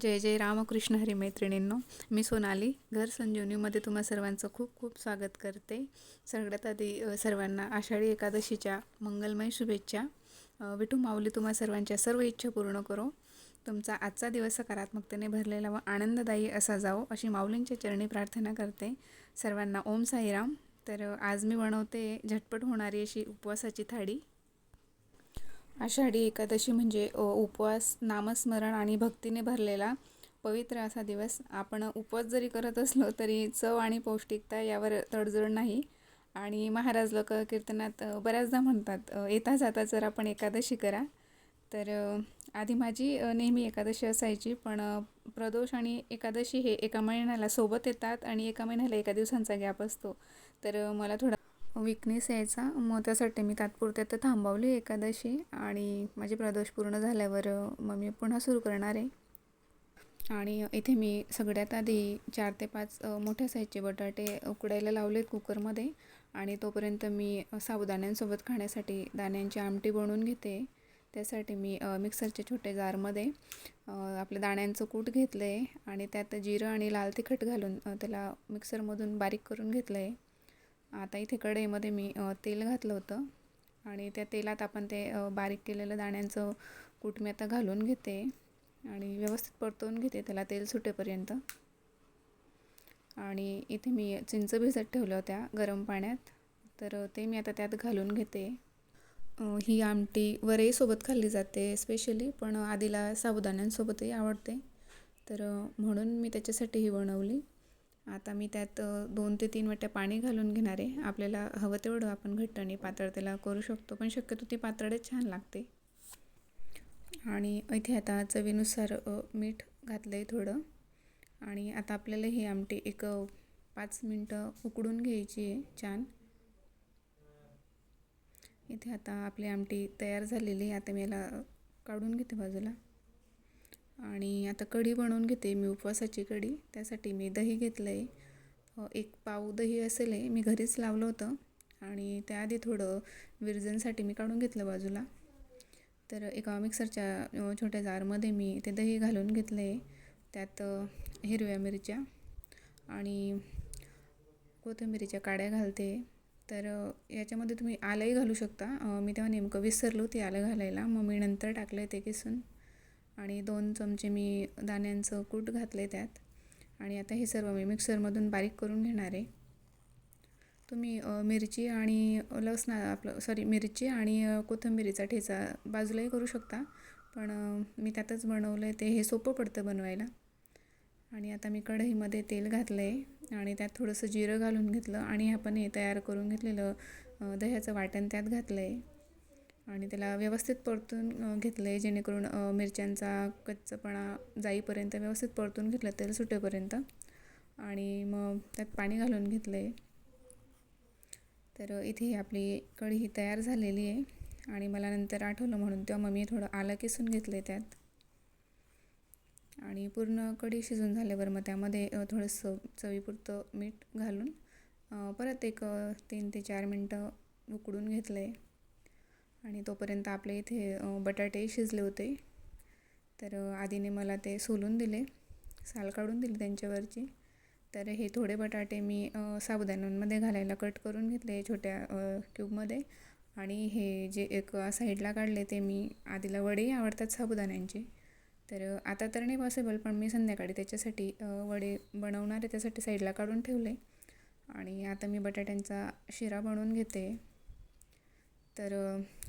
जय जय रामकृष्ण हरी मैत्रिणींनो मी सोनाली घर संजीवनीमध्ये तुम्हा सर्वांचं खूप खूप स्वागत करते. सगळ्यात आधी सर्वांना आषाढी एकादशीच्या मंगलमय शुभेच्छा. विठू माऊली तुम्हा सर्वांच्या सर्व इच्छा पूर्ण करो. तुमचा आजचा दिवस सकारात्मकतेने भरलेला व आनंददायी असा जावो अशी माऊलींच्या चरणी प्रार्थना करते. सर्वांना ओम साईराम. तर आज मी बनवते झटपट होणारी अशी उपवासाची थाळी. आषाढी एकादशी म्हणजे उपवास नामस्मरण आणि भक्तीने भरलेला पवित्र असा दिवस. आपण उपवास जरी करत असलो तरी चव आणि पौष्टिकता यावर तडजोड नाही. आणि महाराज लोक कीर्तनात बऱ्याचदा म्हणतात येता जाता जर आपण एकादशी करा तर आधी माझी नेहमी एकादशी असायची. पण प्रदोष आणि एकादशी हे एका महिन्याला सोबत येतात आणि एका महिन्याला एका दिवसांचा गॅप असतो. तर मला थोडा विकनेस यायचा. मग त्यासाठी मी तात्पुरते तर थांबवली एकादशी आणि माझे प्रदोष पूर्ण झाल्यावर मग मी पुन्हा सुरू करणार आहे. आणि इथे मी सगळ्यात आधी चार ते पाच मोठ्या साईजचे बटाटे उकडायला लावलेत कुकरमध्ये आणि तोपर्यंत मी साबुदाण्यांसोबत खाण्यासाठी दाण्यांची आमटी बनवून घेते. त्यासाठी मी मिक्सरच्या छोट्या जारमध्ये आपल्या आपलं दाण्यांचं कूट घेतलं आहे आणि त्यात जिरं आणि लाल तिखट घालून त्याला मिक्सरमधून बारीक करून घेतलं आहे आता इथे कढईमध्ये मी तेल घातलं होतं. आणि त्या तेलात आपण ते बारीक केलेलं दाण्यांचं कूट मी आता घालून घेते. आणि व्यवस्थित परतवून घेते त्याला तेल सुटेपर्यंत. आणि इथे मी चिंच भिजत ठेवल्या होत्या गरम पाण्यात. तर ते मी आता त्यात घालून घेते. ही आमटी वरईसोबत खाल्ली जाते स्पेशली पण आधीला साबुदाण्यांसोबतही आवडते. तर म्हणून मी त्याच्यासाठी ही बनवली. आता मी त्यात दोन ते तीन वाट्या पाणी घालून घेणार आहे. आपल्याला हवं तेवढं आपण घट्ट आणि पातळ त्याला करू शकतो पण शक्यतो ती पातळच छान लागते. आणि इथे आता चवीनुसार मीठ घातलं आहे थोडं. आणि आता आपल्याला ही आमटी एक पाच मिनटं उकडून घ्यायची आहे छान. इथे आता आपली आमटी तयार झालेली आहे. आता मी याला काढून घेते बाजूला. आणि आता कढी बनवून घेते मी उपवासाची कढी. त्यासाठी मी दही घेतलं आहे एक पाव दही असेल आहे मी घरीच लावलं होतं. आणि त्याआधी थोडं विरजनसाठी मी काढून घेतलं बाजूला. तर एका मिक्सरच्या छोट्या जारमध्ये मी ते दही घालून घेतलं आहे त्यात हिरव्या मिरच्या आणि कोथिंबिरीच्या काड्या घालते. तर याच्यामध्ये तुम्ही आलंही घालू शकता. मी तेव्हा नेमकं विसरलो ते आलं घालायला. मग मी नंतर टाकलं आहे ते किसून. आणि दोन चमचे मी दाण्यांचं कूट घातले त्यात. आणि आता हे सर्व मी मिक्सरमधून बारीक करून घेणार आहे. तुम्ही मिरची आणि लसणा आपलं सॉरी मिरची आणि अ, कोथिंबिरीचा ठेचा बाजूलाही करू शकता. पण मी त्यातच बनवलं आहे ते हे सोपं पडतं बनवायला. आणि आता मी कढईमध्ये तेल घातलं आहे आणि त्यात थोडंसं जिरं घालून घेतलं आणि आपण हे तयार करून घेतलेलं दह्याचं वाटण त्यात घातलं आहे आणि त्याला व्यवस्थित परतून घेतलं आहे जेणेकरून मिरच्यांचा कच्चपणा जाईपर्यंत व्यवस्थित परतून घेतलं तेल सुटेपर्यंत. आणि मग त्यात पाणी घालून घेतलं आहे तर इथे आपली कढी ही तयार झालेली आहे. आणि मला नंतर आठवलं म्हणून तेव्हा मग मी थोडं आलं किसून घेतलं आहे त्यात. आणि पूर्ण कढी शिजून झाल्यावर मग त्यामध्ये थोडंसं चवीपुरतं मीठ घालून परत एक तीन ते चार मिनटं उकडून घेतलं आहे आणि तोपर्यंत आपल्या इथे बटाटे शिजले होते. तर आधीने मला ते सोलून दिले साल काढून दिली त्यांच्यावरची. तर हे थोडे बटाटे मी साबुदाण्यांमध्ये घालायला कट करून घेतले छोट्या क्यूबमध्ये. आणि हे जे एक साईडला काढले ते मी आधीला वडेही आवडतात साबुदाण्यांचे. तर आता तर नाही पॉसिबल पण मी संध्याकाळी त्याच्यासाठी वडे बनवणार आहे त्यासाठी साईडला काढून ठेवले. आणि आता मी बटाट्यांचा शिरा बनवून घेते. तर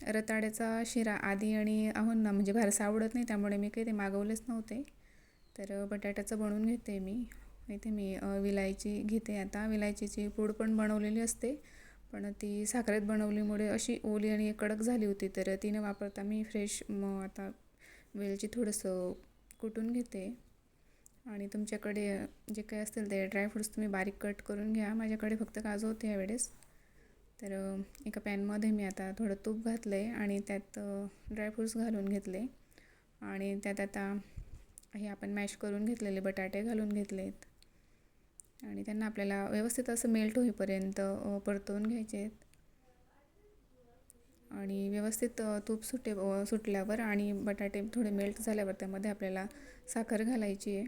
रताळ्याचा शिरा आधी आणि आहोंना म्हणजे फारसा आवडत नाही त्यामुळे मी काही ते मागवलेच नव्हते. तर बटाट्याचं बनवून घेते मी. इथे मी विलायची घेते आता. विलायचीची पूड पण बनवलेली असते पण ती साखरेत बनवलीमुळे अशी ओली आणि कडक झाली होती. तर ती न वापरता मी फ्रेश मग आता वेलची थोडंसं कुटून घेते. आणि तुमच्याकडे जे काही असतील ते ड्रायफ्रूट्स तुम्ही बारीक कट करून घ्या. माझ्याकडे फक्त काजू होते यावेळेस. तर एका पॅनमध्ये मी आता थोडं तूप घातलं आहे आणि त्यात ड्रायफ्रूट्स घालून घेतले. आणि त्यात आता हे आपण मॅश करून घेतलेले बटाटे घालून घेतले आहेत आणि त्यांना आपल्याला व्यवस्थित असं मेल्ट होईपर्यंत परतवून घ्यायचे आहेत आणि व्यवस्थित तूप सुटे सुटल्यावर आणि बटाटे थोडे मेल्ट झाल्यावर त्यामध्ये आपल्याला साखर घालायची आहे.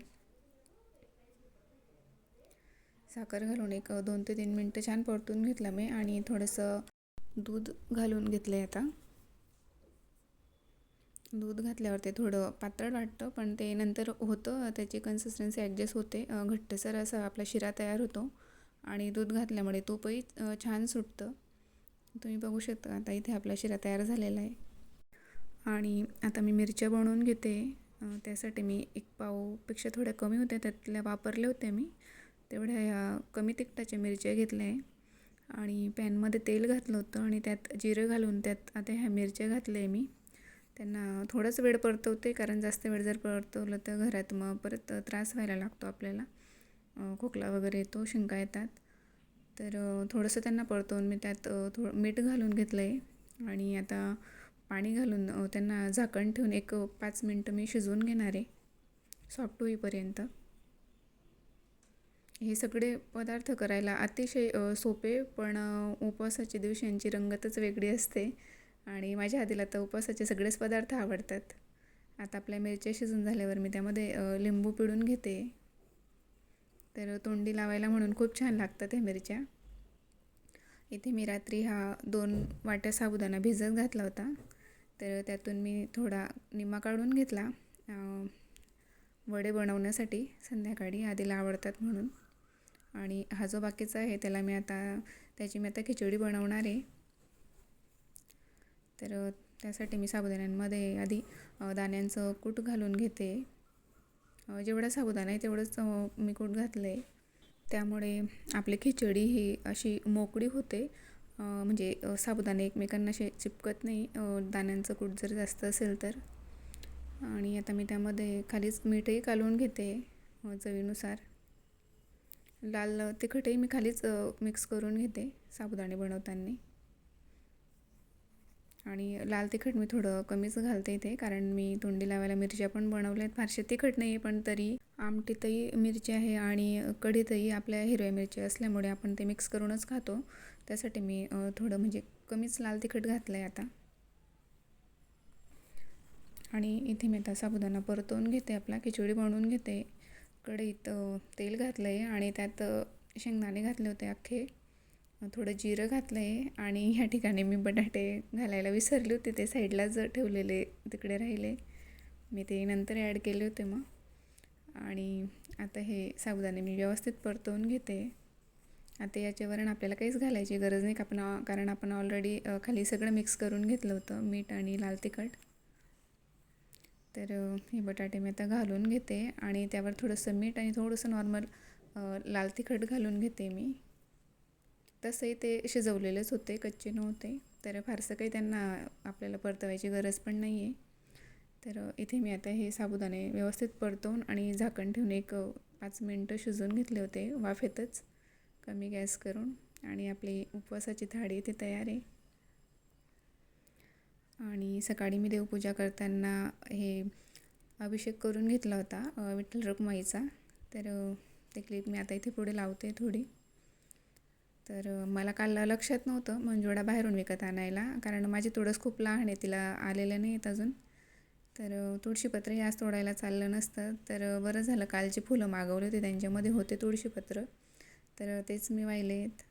साखर घालून एक दोन ते तीन मिनटं छान परतून घेतलं मी आणि थोडंसं दूध घालून घेतलं आहे आता. दूध घातल्यावर ते थोडं पातळ वाटतं पण ते नंतर होतं त्याची कन्सिस्टन्सी ॲडजस्ट होते घट्टसर असा आपला शिरा तयार होतो आणि दूध घातल्यामुळे तूपही छान सुटतं. तुम्ही बघू शकता आता इथे आपला शिरा तयार झालेला आहे. आणि आता मी मिरच्या बनवून घेते. त्यासाठी मी एक पावपेक्षा थोड्या कमी होत्या त्यातल्या वापरले होते मी. तेवढ्या ह्या कमी तिखटाच्या मिरच्या घेतल्या आहे. आणि पॅनमध्ये तेल घातलं होतं आणि त्यात जिरं घालून त्यात आता ह्या मिरच्या घातल्या आहे मी. त्यांना थोडाच वेळ परतवते कारण जास्त वेळ जर परतवलं तर घरात मग परत त्रास व्हायला लागतो आपल्याला. खोकला वगैरे येतो शिंका येतात. तर थोडंसं त्यांना परतवून मी त्यात थोडं मीठ घालून घेतलं आहे. आणि आता पाणी घालून त्यांना झाकण ठेवून एक पाच मिनटं मी शिजवून घेणार आहे. सॉफ्ट होईपर्यंत. हे सगळे पदार्थ करायला अतिशय सोपे पण उपवासाच्या दिवशी यांची रंगतच वेगळी असते. आणि माझ्या आधीला तर उपवासाचे सगळेच पदार्थ आवडतात. आता आपल्या मिरच्या शिजून झाल्यावर मी त्यामध्ये लिंबू पिळून घेते. तर तोंडी लावायला म्हणून खूप छान लागतात ह्या मिरच्या. इथे मी रात्री हा दोन वाट्या साबुदाणा भिजत घातला होता. तर त्यातून मी थोडा निम्मा काढून घेतला. वडे बनवण्यासाठी संध्याकाळी आधीला आवडतात म्हणून. आणि हा जो बाकीचा आहे त्याला मी आता त्याची मी आता खिचडी बनवणार आहे. तर त्यासाठी मी साबुदाण्यांमध्ये आधी दाण्यांचं कूट घालून घेते. जेवढा साबुदाणा आहे तेवढंच मी कूट घातलं आहे त्यामुळे आपली खिचडी ही अशी मोकळी होते. म्हणजे साबुदाणे एकमेकांना असे चिपकत नाही. दाण्यांचं कूट जर जास्त असेल तर. आणि आता मी त्यामध्ये खालीच मीठही घालून घेते चवीनुसार. लाल तिखटही मी खालीच मिक्स करून घेते साबुदाणे बनवताना. आणि लाल तिखट मी थोडं कमीच घालते इथे कारण मी तोंडी लावायला मिरच्या पण बनवल्या आहेत फारसे तिखट नाही आहे पण तरी आमटीतही मिरची आहे आणि कढीतही आपल्या हिरव्या मिरच्या असल्यामुळे आपण ते मिक्स करूनच खातो. त्यासाठी मी थोडं म्हणजे कमीच लाल तिखट घातलं आहे आता. आणि इथे मी आता साबुदाणा परतवून घेते आपला खिचडी बनवून घेते. कढईत तेल घातलं आहे आणि त्यात शेंगदाणे घातले होते अख्खे. थोडं जिरं घातलं आहे आणि ह्या ठिकाणी मी बटाटे घालायला विसरले होते. ते साईडलाच ठेवलेले तिकडे राहिले. मी ते नंतर ॲड केले होते मग. आणि आता हे साबुदाणे मी व्यवस्थित परतवून घेते. आता याचे वरण आपल्याला काहीच घालायची गरज नाही. आपण कारण आपण ऑलरेडी खाली सगळं मिक्स करून घेतलं होतं. मीठ आणि लाल तिखट. तर हे बटाटे मी आता घालून घेते आणि त्यावर थोडंसं मीठ आणि थोडंसं नॉर्मल लाल तिखट घालून घेते मी. तसंही ते शिजवलेलेच होते कच्चे नव्हते. तर फारसं काही त्यांना आपल्याला परतवायची गरज पण नाही आहे तर इथे मी आता हे साबुदाणे व्यवस्थित परतवून आणि झाकण ठेवून एक पाच मिनटं शिजवून घेतले होते. वाफेतच कमी गॅस करून आणि आपली उपवासाची थाळी इथे तयार आहे. आणि सकाळी मी देवपूजा करताना हे अभिषेक करून घेतला होता विठ्ठल रखुमाईचा तर ते क्लिप मी आता इथे पुढे लावते थोडी. तर मला काल लक्षात नव्हतं मंजुळा बाहेरून विकत आणायला कारण माझी तुळस खूप लहान आहे तिला आलेलं नाही आहेत अजून. तर तुळशीपत्र हे आज तोडायला चाललं नसतं. तर बरं झालं कालची फुलं मागवली होती त्यांच्यामध्ये होते तुळशीपत्र तर तेच मी वाहिलेत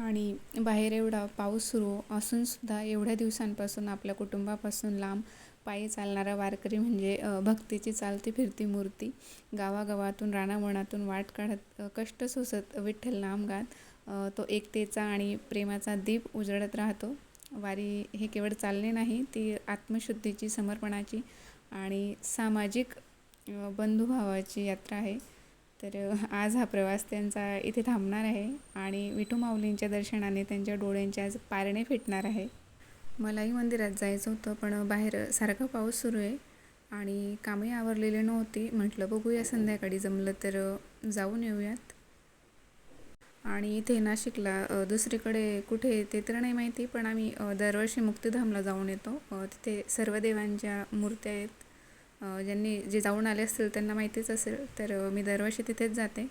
आणि बाहेर एवढा पाऊस सुरू असूनसुद्धा एवढ्या दिवसांपासून आपल्या कुटुंबापासून लांब पायी चालणारा वारकरी म्हणजे भक्तीची चालती फिरती मूर्ती गावागावातून रानावणातून वाट काढत कष्ट सोसत विठ्ठल नाम गात तो एकतेचा आणि प्रेमाचा दीप उजळत राहतो. वारी हे केवळ चालणे नाही ती आत्मशुद्धीची समर्पणाची आणि सामाजिक बंधुभावाची यात्रा आहे. तर आज हा प्रवास त्यांचा इथे थांबणार आहे आणि विठू माऊलींच्या दर्शनाने त्यांच्या डोळ्यांचे आज पारणे फिटणार आहे. मलाही मंदिरात जायचं होतं पण बाहेर सारखा पाऊस सुरू आहे आणि कामही आवरलेली नव्हती. म्हटलं बघूया संध्याकाळी जमलं तर जाऊन येऊयात. आणि इथे नाशिकला दुसरीकडे कुठे ते तर नाही माहिती पण आम्ही दरवर्षी मुक्तिधामला जाऊन येतो. तिथे सर्व देवांच्या मूर्त्या आहेत. ज्यांनी जे जाऊन आले असतील त्यांना माहितीच असेल तर मी दरवर्षी तिथेच जाते.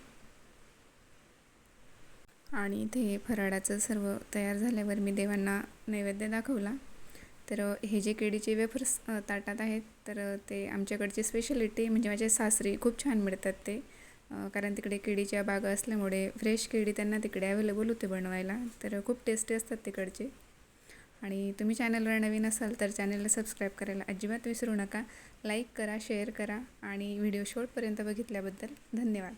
आणि ते फराळाचं सर्व तयार झाल्यावर मी देवांना नैवेद्य दाखवला. तर हे जे केळीचे वेफर्स ताटात आहेत तर ते आमच्याकडची स्पेशलिटी म्हणजे माझे सासरी खूप छान मिळतात ते. कारण तिकडे केळीच्या बागा असल्यामुळे फ्रेश केळी त्यांना तिकडे अवेलेबल होते बनवायला. तर खूप टेस्टी असतात तिकडचे. आणि तुम्ही चॅनलवर नवीन असाल तर चॅनलला सबस्क्राईब करायला अजिबात विसरू नका. लाईक करा शेअर करा आणि व्हिडिओ शेवटपर्यंत बघितल्याबद्दल धन्यवाद.